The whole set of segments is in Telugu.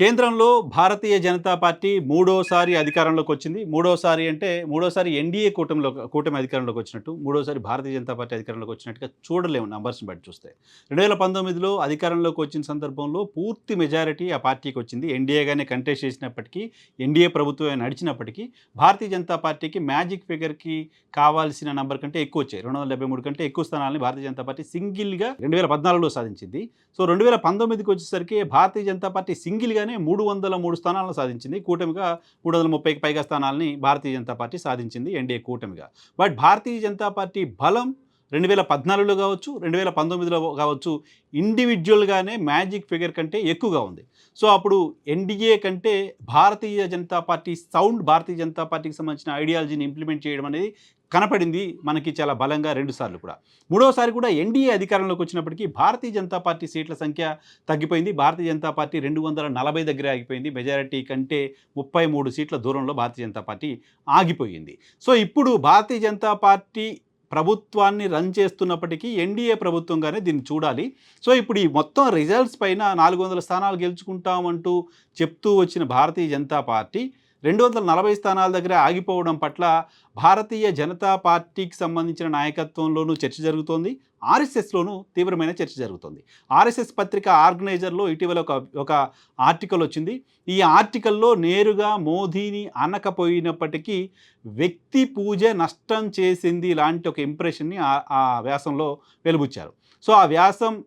కేంద్రంలో భారతీయ జనతా పార్టీ మూడోసారి అధికారంలోకి వచ్చింది. మూడోసారి అంటే మూడోసారి ఎన్డీఏ కూటమిలో కూటమి అధికారంలోకి వచ్చినట్టు మూడోసారి భారతీయ జనతా పార్టీ అధికారంలోకి వచ్చినట్టుగా చూడలేము నంబర్స్ని బట్టి చూస్తే. రెండు వేల పంతొమ్మిదిలో అధికారంలోకి వచ్చిన సందర్భంలో పూర్తి మెజారిటీ ఆ పార్టీకి వచ్చింది. ఎన్డీఏగానే కంటెస్ట్ చేసినప్పటికీ ఎన్డీఏ ప్రభుత్వమే నడిచినప్పటికీ భారతీయ జనతా పార్టీకి మ్యాజిక్ ఫిగర్కి కావాల్సిన నంబర్ కంటే ఎక్కువ వచ్చాయి. రెండు వందల డెబ్బై మూడు కంటే ఎక్కువ స్థానాలని భారతీయ జనతా పార్టీ సింగిల్గా రెండు వేల పద్నాలుగులో సాధించింది. సో రెండు వేల పంతొమ్మిదికి వచ్చేసరికి భారతీయ జనతా పార్టీ సింగిల్గా సింగిల్గానే మూడు వందల మూడు స్థానాలను సాధించింది. కూటమిగా మూడు వందల ముప్పైకి పైగా స్థానాలని భారతీయ జనతా పార్టీ సాధించింది ఎన్డీఏ కూటమిగా. బట్ భారతీయ జనతా పార్టీ బలం రెండు వేల పద్నాలుగులో కావచ్చు రెండు వేల పంతొమ్మిదిలో కావచ్చు ఇండివిజువల్గానే మ్యాజిక్ ఫిగర్ కంటే ఎక్కువగా ఉంది. సో అప్పుడు ఎన్డీఏ కంటే భారతీయ జనతా పార్టీ సౌండ్ భారతీయ జనతా పార్టీకి సంబంధించిన ఐడియాలజీని ఇంప్లిమెంట్ చేయడం అనేది కనపడింది మనకి చాలా బలంగా రెండుసార్లు కూడా. మూడోసారి కూడా ఎన్డీఏ అధికారంలోకి వచ్చినప్పటికీ భారతీయ జనతా పార్టీ సీట్ల సంఖ్య తగ్గిపోయింది. భారతీయ జనతా పార్టీ రెండు వందల నలభై దగ్గర ఆగిపోయింది. మెజారిటీ కంటే ముప్పై మూడు సీట్ల దూరంలో భారతీయ జనతా పార్టీ ఆగిపోయింది. సో ఇప్పుడు భారతీయ జనతా పార్టీ ప్రభుత్వాన్ని రన్ చేస్తున్నప్పటికీ ఎన్డీఏ ప్రభుత్వంగానే దీన్ని చూడాలి. సో ఇప్పుడు ఈ మొత్తం రిజల్ట్స్ పైన నాలుగు వందల స్థానాలు గెలుచుకుంటామంటూ చెప్తూ వచ్చిన భారతీయ జనతా పార్టీ రెండు వందల నలభై స్థానాల దగ్గర ఆగిపోవడం పట్ల భారతీయ జనతా పార్టీకి సంబంధించిన నాయకత్వంలోనూ చర్చ జరుగుతోంది. ఆర్ఎస్ఎస్లోనూ తీవ్రమైన చర్చ జరుగుతోంది. ఆర్ఎస్ఎస్ పత్రిక ఆర్గనైజర్లో ఇటీవల ఒక ఒక ఆర్టికల్ వచ్చింది. ఈ ఆర్టికల్లో నేరుగా మోదీని అనకపోయినప్పటికీ వ్యక్తి పూజ నష్టం చేసింది లాంటి ఒక ఇంప్రెషన్ని ఆ వ్యాసంలో వెలుబుచ్చారు. సో ఆ వ్యాసం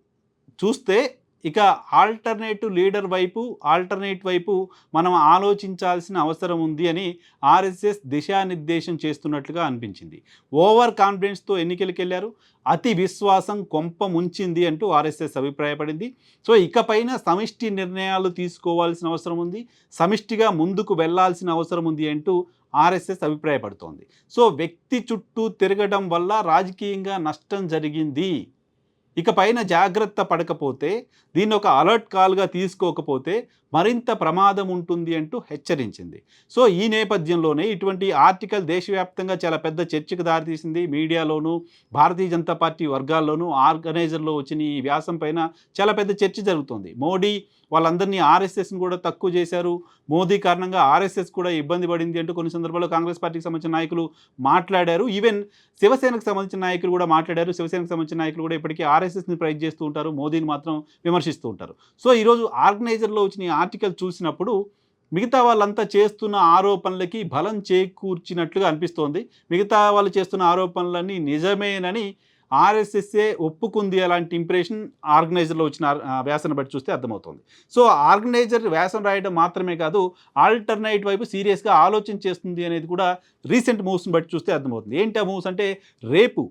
చూస్తే ఇక ఆల్టర్నేటివ్ లీడర్ వైపు ఆల్టర్నేట్ వైపు మనం ఆలోచించాల్సిన అవసరం ఉంది అని ఆర్ఎస్ఎస్ దిశానిర్దేశం చేస్తున్నట్లుగా అనిపించింది. ఓవర్ కాన్ఫిడెన్స్తో ఎన్నికలకు వెళ్ళారు అతి విశ్వాసం కొంప ముంచింది అంటూ ఆర్ఎస్ఎస్ అభిప్రాయపడింది. సో ఇకపైన సమిష్టి నిర్ణయాలు తీసుకోవాల్సిన అవసరం ఉంది. సమిష్టిగా ముందుకు వెళ్ళాల్సిన అవసరం ఉంది అంటూ ఆర్ఎస్ఎస్ అభిప్రాయపడుతోంది. సో వ్యక్తి చుట్టూ తిరగడం వల్ల రాజకీయంగా నష్టం జరిగింది. ఇక పైన జాగ్రత్త పడకపోతే దీన్ని ఒక అలర్ట్ కాల్గా తీసుకోకపోతే మరింత ప్రమాదం ఉంటుంది అంటూ హెచ్చరించింది. సో ఈ నేపథ్యంలోనే ఇటువంటి ఆర్టికల్ దేశవ్యాప్తంగా చాలా పెద్ద చర్చకు దారితీసింది. మీడియాలోనూ భారతీయ జనతా పార్టీ వర్గాల్లోనూ ఆర్గనైజర్లో వచ్చిన ఈ వ్యాసం పైన చాలా పెద్ద చర్చ జరుగుతుంది. మోడీ వాళ్ళందరినీ ఆర్ఎస్ఎస్ని కూడా తక్కువ చేశారు. మోదీ కారణంగా ఆర్ఎస్ఎస్ కూడా ఇబ్బంది పడింది అంటూ కొన్ని సందర్భాల్లో కాంగ్రెస్ పార్టీకి సంబంధించిన నాయకులు మాట్లాడారు. ఈవెన్ శివసేనకు సంబంధించిన నాయకులు కూడా మాట్లాడారు. శివసేనకు సంబంధించిన నాయకులు కూడా ఇప్పటికీ ఆర్ఎస్ఎస్ని ప్రైజ్ చేస్తూ ఉంటారు మోదీని మాత్రం విమర్శిస్తూ ఉంటారు. సో ఈరోజు ఆర్గనైజర్లో వచ్చిన ఆర్టికల్ చూసినప్పుడు మిగతా వాళ్ళంతా చేస్తున్న ఆరోపణలకి బలం చేకూర్చినట్లుగా అనిపిస్తోంది. మిగతా వాళ్ళు చేస్తున్న ఆరోపణలన్నీ నిజమేనని ఆర్ఎస్ఎస్ఏ ఒప్పుకుంది అలాంటి ఇంప్రెషన్ ఆర్గనైజర్లో వచ్చిన వ్యాసన బట్టి చూస్తే అర్థమవుతుంది. సో ఆర్గనైజర్ వ్యాసం రాయడం మాత్రమే కాదు ఆల్టర్నేట్ వైపు సీరియస్గా ఆలోచన చేస్తుంది అనేది కూడా రీసెంట్ మూవ్స్ని బట్టి చూస్తే అర్థమవుతుంది. ఏంటి ఆ మూవ్స్ అంటే రేపు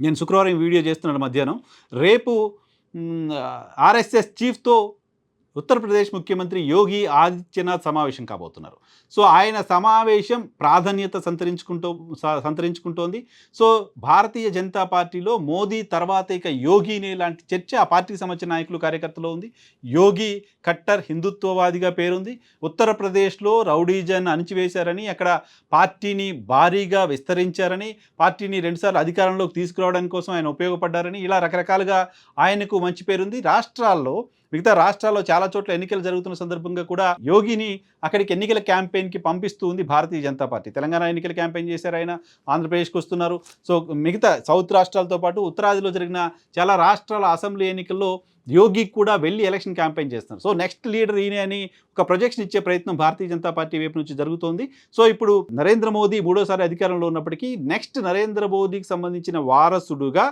నేను శుక్రవారం వీడియో చేస్తున్నాను మధ్యాహ్నం. రేపు ఆర్ఎస్ఎస్ చీఫ్తో ఉత్తరప్రదేశ్ ముఖ్యమంత్రి యోగి ఆదిత్యనాథ్ సమావేశం కాబోతున్నారు. సో ఆయన సమావేశం ప్రాధాన్యత సంతరించుకుంటూ స- సంతరించుకుంటోంది. సో భారతీయ జనతా పార్టీలో మోదీ తర్వాత ఇక యోగినే లాంటి చర్చ ఆ పార్టీకి సంబంధించిన నాయకులు కార్యకర్తలో ఉంది. యోగి కట్టర్ హిందుత్వవాదిగా పేరుంది. ఉత్తరప్రదేశ్లో రౌడీజన్ అణిచివేశారని అక్కడ పార్టీని భారీగా విస్తరించారని పార్టీని రెండుసార్లు అధికారంలోకి తీసుకురావడానికి కోసం ఆయన ఉపయోగపడ్డారని ఇలా రకరకాలుగా ఆయనకు మంచి పేరుంది. రాష్ట్రాల్లో మిగతా రాష్ట్రాల్లో చాలా చోట్ల ఎన్నికలు జరుగుతున్న సందర్భంగా కూడా యోగిని అక్కడికి ఎన్నికల క్యాంపెయిన్కి పంపిస్తూ ఉంది భారతీయ జనతా పార్టీ. తెలంగాణ ఎన్నికల క్యాంపెయిన్ చేశారు ఆయన ఆంధ్రప్రదేశ్కి వస్తున్నారు. సో మిగతా సౌత్ రాష్ట్రాలతో పాటు ఉత్తరాదిలో జరిగిన చాలా రాష్ట్రాల అసెంబ్లీ ఎన్నికల్లో యోగి కూడా వెళ్ళి ఎలక్షన్ క్యాంపెయిన్ చేస్తున్నారు. సో నెక్స్ట్ లీడర్ ఈయన అని ఒక ప్రొజెక్షన్ ఇచ్చే ప్రయత్నం భారతీయ జనతా పార్టీ వైపు నుంచి జరుగుతోంది. సో ఇప్పుడు నరేంద్ర మోదీ మూడోసారి అధికారంలో ఉన్నప్పటికీ నెక్స్ట్ నరేంద్ర మోదీకి సంబంధించిన వారసుడుగా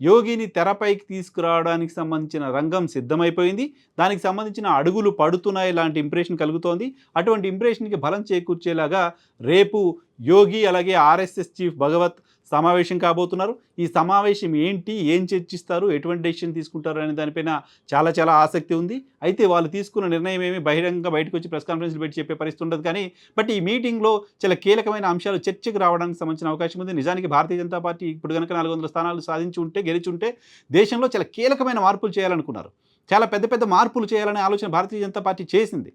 యోగిని తెరపైకి తీసుకురావడానికి సంబంధించిన రంగం సిద్ధమైపోయింది. దానికి సంబంధించిన అడుగులు పడుతున్నాయి లాంటి ఇంప్రెషన్ కలుగుతోంది. అటువంటి ఇంప్రెషన్కి బలం చేకూర్చేలాగా రేపు యోగి అలాగే ఆర్ఎస్ఎస్ చీఫ్ భగవత్ సమావేశం కాబోతున్నారు. ఈ సమావేశం ఏంటి? ఏం చర్చిస్తారు? ఎటువంటి డెసిషన్ తీసుకుంటారు? అనే దానిపైన చాలా చాలా ఆసక్తి ఉంది. అయితే వాళ్ళు తీసుకున్న నిర్ణయం ఏమి? బహిరంగంగా బయటకు వచ్చి ప్రెస్ కాన్ఫరెన్స్లు పెట్టి చెప్పే పరిస్థితి ఉండదు కానీ బట్ ఈ మీటింగ్లో చాలా కీలకమైన అంశాలు చర్చకు రావడానికి సంబంధించిన అవకాశం ఉంది. నిజానికి భారతీయ జనతా పార్టీ ఇప్పుడు కనుక నాలుగు వందల స్థానాలు సాధించి ఉంటే గెలిచి ఉంటే దేశంలో చాలా కీలకమైన మార్పులు చేయాలనుకున్నారు. చాలా పెద్ద పెద్ద మార్పులు చేయాలనే ఆలోచన భారతీయ జనతా పార్టీ చేసింది.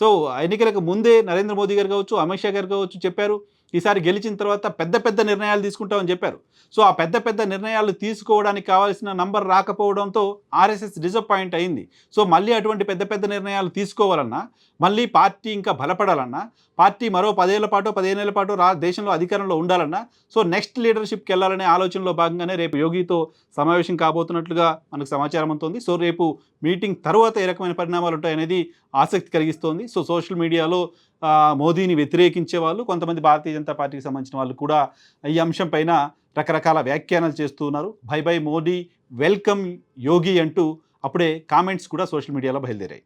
సో ఎన్నికలకు ముందే నరేంద్ర మోదీ గారు కావచ్చు అమిత్ షా గారు కావచ్చు చెప్పారు. ఈసారి గెలిచిన తర్వాత పెద్ద పెద్ద నిర్ణయాలు తీసుకుంటామని చెప్పారు. సో ఆ పెద్ద పెద్ద నిర్ణయాలు తీసుకోవడానికి కావాల్సిన నంబర్ రాకపోవడంతో ఆర్ఎస్ఎస్ డిసప్పాయింట్ అయింది. సో మళ్ళీ అటువంటి పెద్ద పెద్ద నిర్ణయాలు తీసుకోవాలన్నా మళ్ళీ పార్టీ ఇంకా బలపడాలన్నా పార్టీ మరో పదేళ్ళ పాటు పదిహేనేళ్ళ పాటు రా దేశంలో అధికారంలో ఉండాలన్నా సో నెక్స్ట్ లీడర్షిప్కి వెళ్ళాలనే ఆలోచనలో భాగంగానే రేపు యోగితో సమావేశం కాబోతున్నట్లుగా మనకు సమాచారం అందుతోంది. సో రేపు మీటింగ్ తర్వాత ఏ రకమైన పరిణామాలు ఉంటాయనేది ఆసక్తి కలిగిస్తోంది. సో సోషల్ మీడియాలో మోదీని వ్యతిరేకించే వాళ్ళు కొంతమంది భారతీయ జనతా పార్టీకి సంబంధించిన వాళ్ళు కూడా ఈ అంశంపైన రకరకాల వ్యాఖ్యానాలు చేస్తూ ఉన్నారు. Bye bye Modi welcome Yogi అంటూ అప్పుడే కామెంట్స్ కూడా సోషల్ మీడియాలో బయలుదేరాయి.